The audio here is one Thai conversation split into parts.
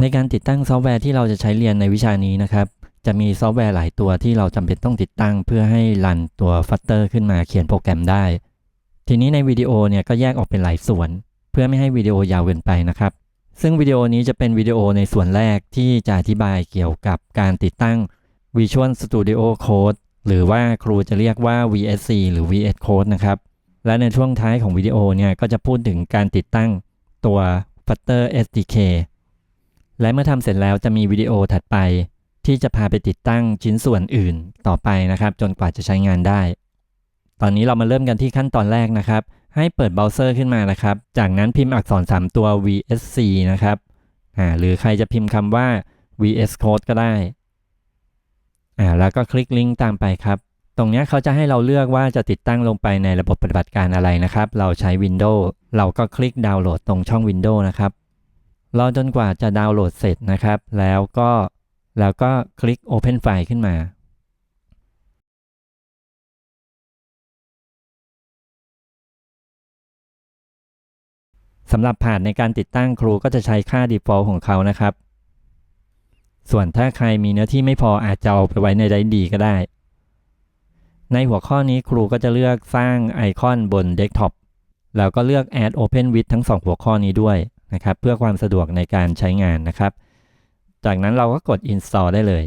ในการติดตั้งซอฟต์แวร์ที่เราจะใช้เรียนในวิชานี้นะครับ จะมีซอฟต์แวร์หลายตัวที่เราจำเป็นต้องติดตั้ง เพื่อให้รันตัว Flutter ขึ้นมาเขียนโปรแกรมได้ ทีนี้ในวิดีโอเนี่ยก็แยกออกเป็นหลายส่วน เพื่อไม่ให้วิดีโอยาวเกินไปนะครับ ซึ่งวิดีโอนี้จะเป็นวิดีโอในส่วนแรกที่จะอธิบายเกี่ยวกับการติดตั้ง Visual Studio Code หรือว่าครูจะเรียกว่า VSC หรือ VS Code นะครับ และในช่วงท้ายของวิดีโอเนี่ยก็จะพูดถึงการติดตั้งตัว Flutter SDK และเมื่อทำเสร็จแล้วจะมีวิดีโอถัดไป ที่จะพาไปติดตั้งชิ้นส่วนอื่นต่อไปนะครับ จนกว่าจะใช้งานได้ ตอนนี้เรามาเริ่มกันที่ขั้นตอนแรกนะครับ ให้เปิดเบราว์เซอร์ขึ้นมานะครับ จากนั้นพิมพ์อักษร 3 ตัว VSC นะครับอ่าหรือใครจะพิมพ์คำว่า VS Code ก็ได้อ่าแล้วก็คลิกลิงก์ตามไปครับ ตรงนี้เขาจะให้เราเลือกว่าจะติดตั้งลงไปในระบบปฏิบัติการอะไรนะครับ เราใช้ Windows เราก็คลิกดาวน์โหลดตรงช่อง Windows นะครับ รอจนกว่าจะดาวน์โหลดเสร็จนะครับ แล้วก็แล้วก็คลิก Open File ขึ้นมา สำหรับผ่านในการติดตั้งครูก็จะใช้ค่า default ของเขานะครับ ส่วนถ้าใครมีเนื้อที่ไม่พออาจจะเอาไปไว้ในไดดีก็ได้ ในหัวข้อนี้ครูก็จะเลือกสร้างไอคอนบนเดสก์ท็อปแล้วก็เลือก add open with ทั้ง 2 หัวข้อนี้ด้วย นะครับ เพื่อความสะดวกในการใช้งานนะครับ จากนั้นเราก็กด install ได้เลย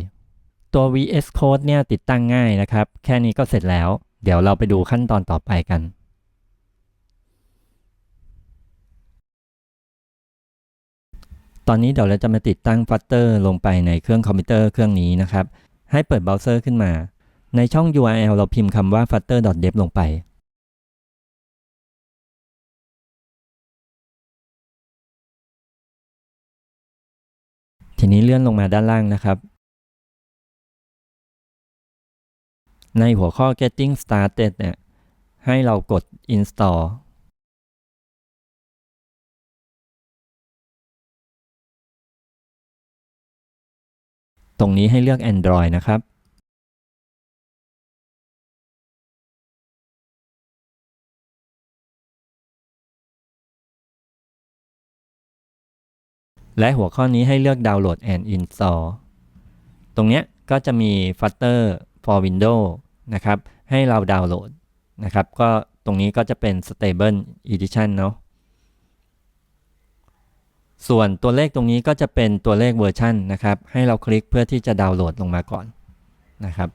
ตัว VS Code เนี่ยติดตั้งง่ายนะครับ แค่นี้ก็เสร็จแล้ว เดี๋ยวเราไปดูขั้นตอนต่อไปกันตอนนี้เดี๋ยวเราจะมาติดตั้ง Flutter ลงไปในเครื่องคอมพิวเตอร์เครื่องนี้นะครับ ให้เปิดเบราว์เซอร์ขึ้นมา ในช่อง URL เราพิมพ์คำว่า f u t t e r d e v ลงไป ทีนี้เลื่อนลงมาด้านล่างนะครับ ในหัวข้อ getting started เนี่ย ให้เรากด install ตรงนี้ให้เลือก Android นะครับ และหัวข้อนี้ให้เลือก Download and Install ตรงนี้ก็จะมี Flutter for Windows นะครับ ให้เราดาวน์โหลดนะครับ ก็ตรงนี้ก็จะเป็น Stable Edition เนาะ ส่วนตัวเลขตรงนี้ก็จะเป็นตัวเลขเวอร์ชันนะครับ ให้เราคลิกเพื่อที่จะดาวน์โหลดลงมาก่อนนะครับ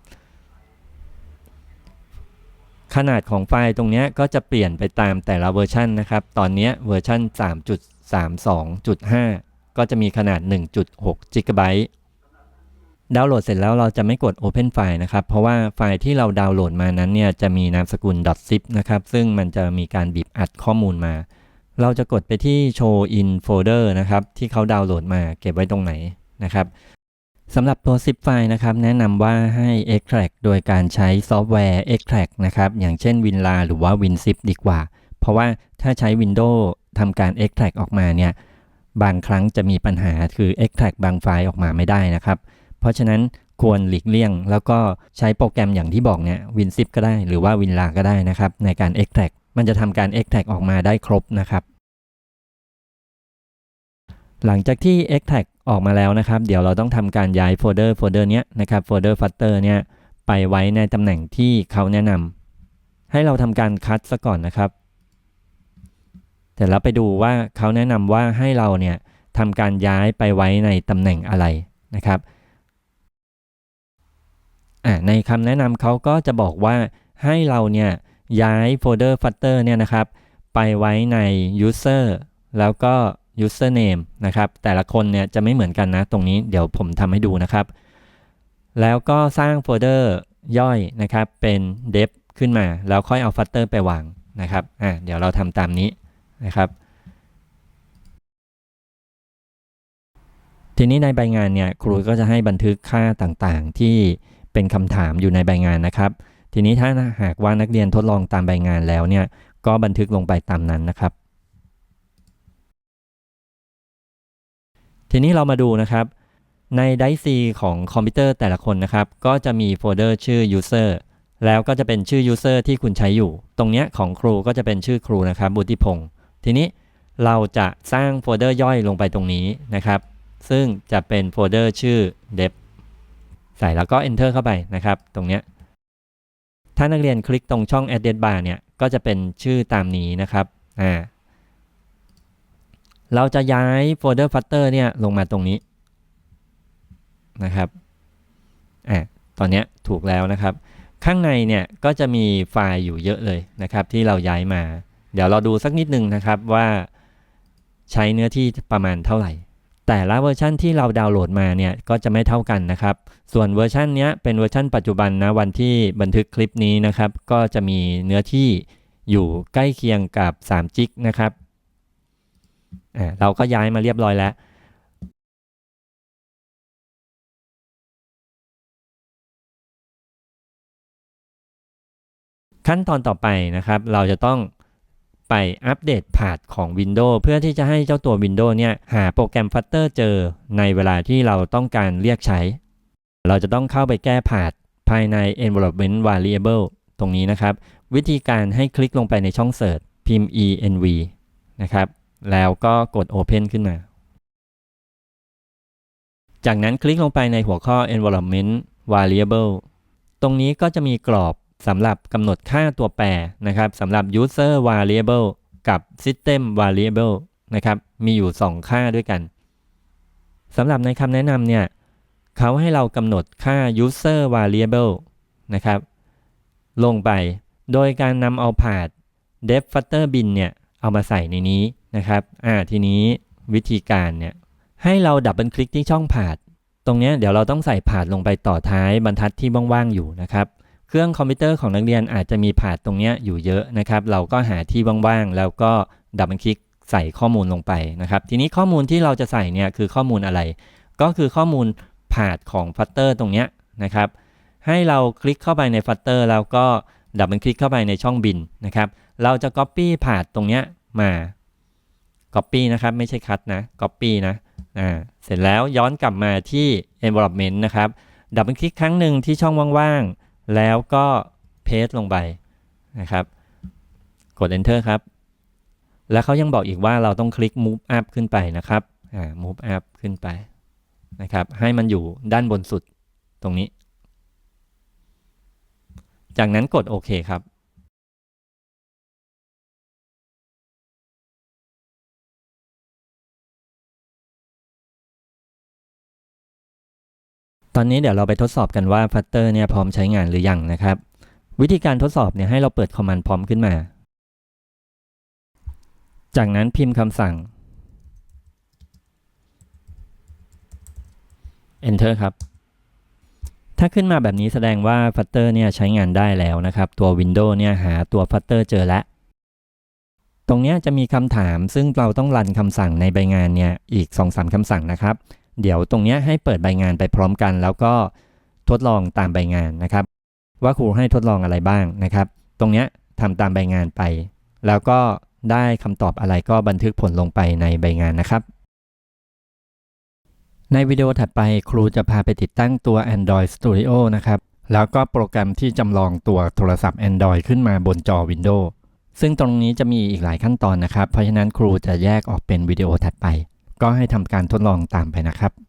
ขนาดของไฟล์ตรงนี้ก็จะเปลี่ยนไปตามแต่ละเวอร์ชันนะครับ ตอนนี้เวอร์ชัน3.32.5 ก็จะมีขนาด 1.6 g b ดาวน์โหลดเสร็จแล้วเราจะไม่กด Open File นะครับ เพราะว่าไฟล์ที่เราดาวน์โหลดมานั้นเนี่ยจะมีนามสกุล .zip นะครับ ซึ่งมันจะมีการบีบอัดข้อมูลมา เราจะกดไปที่ Show in Folder นะครับ ที่เขาดาวน์โหลดมาเก็บไว้ตรงไหนนะครับสำหรับตัว zip ไฟล์นะครับ แนะนำว่าให้ extract โดยการใช้ซอฟต์แวร์ extract นะครับ อย่างเช่น WinRAR หรือว่า WinZip ดีกว่า เพราะว่าถ้าใช้ Windows ทำการ extract ออกมาเนี่ย บางครั้งจะมีปัญหาคือ extract บางไฟล์ออกมาไม่ได้นะครับ เพราะฉะนั้นควรหลีกเลี่ยง แล้วก็ใช้โปรแกรมอย่างที่บอกเนี่ย WinZip ก็ได้หรือว่า WinRAR ก็ได้นะครับ ในการ extract มันจะทำการ extract ออกมาได้ครบนะครับ หลังจากที่ extract ออกมาแล้วนะครับ เดี๋ยวเราต้องทำการย้ายโฟลเดอร์โฟลเดอร์เนี้ยนะครับโฟลเดอร์ Flutter เนี่ยไปไว้ในตำแหน่งที่เขาแนะนำให้เราทำการคัดซะก่อนนะครับ แต่เราไปดูว่าเขาแนะนำว่าให้เราเนี่ยทำการย้ายไปไว้ในตำแหน่งอะไรนะครับในคำแนะนำเขาก็จะบอกว่าให้เราเนี่ยย้ายโฟลเดอร์ Flutter เนี่ยนะครับ ไปไว้ใน user แล้วก็ username นะครับ แต่ละคนเนี่ยจะไม่เหมือนกันนะ ตรงนี้เดี๋ยวผมทำให้ดูนะครับ แล้วก็สร้างโฟลเดอร์ย่อยนะครับ เป็น dev ขึ้นมา แล้วค่อยเอา Flutter ไปวางนะครับ อ่าเดี๋ยวเราทำตามนี้ นะครับ ทีนี้ในใบงานเนี่ยครูก็จะให้บันทึกค่าต่างๆ ที่เป็นคำถามอยู่ในใบงานนะครับ ทีนี้ถ้าหากว่านักเรียนทดลองตามใบงานแล้วเนี่ยก็บันทึกลงไปตามนั้นนะครับ ทีนี้เรามาดูนะครับในไดซีของคอมพิวเตอร์แต่ละคนนะครับ ก็จะมีโฟลเดอร์ชื่อ user แล้วก็จะเป็นชื่อ user ที่คุณใช้อยู่ ตรงเนี้ยของครูก็จะเป็นชื่อครูนะครับบุติพงศ์ ทีนี้เราจะสร้างโฟลเดอร์ย่อยลงไปตรงนี้นะครับ ซึ่งจะเป็นโฟลเดอร์ชื่อ dep ใส่แล้วก็ enter เข้าไปนะครับ ตรงเนี้ยถ้านักเรียนคลิกตรงช่อง address bar เนี่ย ก็จะเป็นชื่อตามนี้นะครับอ่าเราจะย้ายโฟลเดอร์ Flutter เนี่ยลงมาตรงนี้นะครับอ่าตอนเนี้ยถูกแล้วนะครับ ข้างในเนี่ยก็จะมีไฟล์อยู่เยอะเลยนะครับ ที่เราย้ายมา เดี๋ยวเราดูสักนิดนึงนะครับว่าใช้เนื้อที่ประมาณเท่าไหร่ แต่ละเวอร์ชันที่เราดาวน์โหลดมาเนี่ยก็จะไม่เท่ากันนะครับ ส่วนเวอร์ชันนี้เป็นเวอร์ชันปัจจุบันนะวันที่บันทึกคลิปนี้นะครับ ก็จะมีเนื้อที่อยู่ใกล้เคียงกับ3จิกนะครับเราก็ย้ายมาเรียบร้อยแล้วขั้นตอนต่อไปนะครับ เราจะต้อง ไปอัปเดตพาธของ Windows เพื่อที่จะให้เจ้าตัว Windows เนี่ยหาโปรแกรม Flutter เจอในเวลาที่เราต้องการเรียกใช้ เราจะต้องเข้าไปแก้พาธภายใน environment variable ตรงนี้นะครับ วิธีการให้คลิกลงไปในช่อง search พิมพ์ env นะครับ แล้วก็กด open ขึ้นมา จากนั้นคลิกลงไปในหัวข้อ environment variable ตรงนี้ก็จะมีกรอบ สำหรับกำหนดค่าตัวแปรนะครับสำหรับ user variable กับ system variable นะครับมีอยู่ 2 ค่าด้วยกันสำหรับในคำแนะนำเนี่ยเขาให้เรากำหนดค่า user variable นะครับ ลงไปโดยการนำเอาผาด def flutter bin เนี่ย เอามาใส่ในนี้นะครับ อ่า ทีนี้วิธีการเนี่ย ให้เราดับเบิลคลิกที่ช่องผาด ตรงนี้เดี๋ยวเราต้องใส่ผาดลงไปต่อท้ายบรรทัดที่ว่างๆอยู่นะครับ เครื่องคอมพิวเตอร์ของนักเรียนอาจจะมีผาดตรงนี้อยู่เยอะนะครับ เราก็หาที่ว่างๆ แล้วก็ดับเบิลคลิกใส่ข้อมูลลงไปนะครับ ทีนี้ข้อมูลที่เราจะใส่เนี่ยคือข้อมูลอะไร ก็คือข้อมูลผาดของฟัตเตอร์ตรงนี้นะครับ ให้เราคลิกเข้าไปในฟัตเตอร์แล้วก็ดับเบิลคลิกเข้าไปในช่องบินนะครับ เราจะ Copy ผาดตรงนี้มา Copy นะครับไม่ใช่คัดนะ Copy นะอ่าเสร็จแล้วย้อนกลับมาที่ environment นะครับ ดับเบิลคลิกครั้งหนึ่งที่ช่องว่างๆ แล้วก็เพสลงไปนะครับ กด enter ครับ แล้วเขายังบอกอีกว่าเราต้องคลิก move up ขึ้นไปนะครับ อ่า move up ขึ้นไปนะครับ ให้มันอยู่ด้านบนสุดตรงนี้ จากนั้นกดโอเคครับ ตอนนี้เดี๋ยวเราไปทดสอบกันว่า Flutter เนี่ยพร้อมใช้งานหรือยังนะครับ วิธีการทดสอบเนี่ยให้เราเปิดคอมมานด์พร้อมขึ้นมา จากนั้นพิมพ์คำสั่ง Enter ครับ ถ้าขึ้นมาแบบนี้แสดงว่า Flutter เนี่ยใช้งานได้แล้วนะครับ ตัว Windows เนี่ยหาตัว Flutter เจอแล้ว ตรงนี้จะมีคำถามซึ่งเราต้องรันคำสั่งในใบงานเนี่ยอีก 2-3คำสั่งนะครับ เดี๋ยวตรงเนี้ยให้เปิดใบงานไปพร้อมกัน แล้วก็ทดลองตามใบงานนะครับ ว่าครูให้ทดลองอะไรบ้างนะครับ ตรงเนี้ยทำตามใบงานไป แล้วก็ได้คำตอบอะไรก็บันทึกผลลงไปในใบงานนะครับ ในวิดีโอถัดไปครูจะพาไปติดตั้งตัว Android Studio นะครับ แล้วก็โปรแกรมที่จำลองตัวโทรศัพท์ Android ขึ้นมาบนจอ Windows ซึ่งตรงนี้จะมีอีกหลายขั้นตอนนะครับ เพราะฉะนั้นครูจะแยกออกเป็นวิดีโอถัดไป ก็ให้ทำการทดลองตามไปนะครับ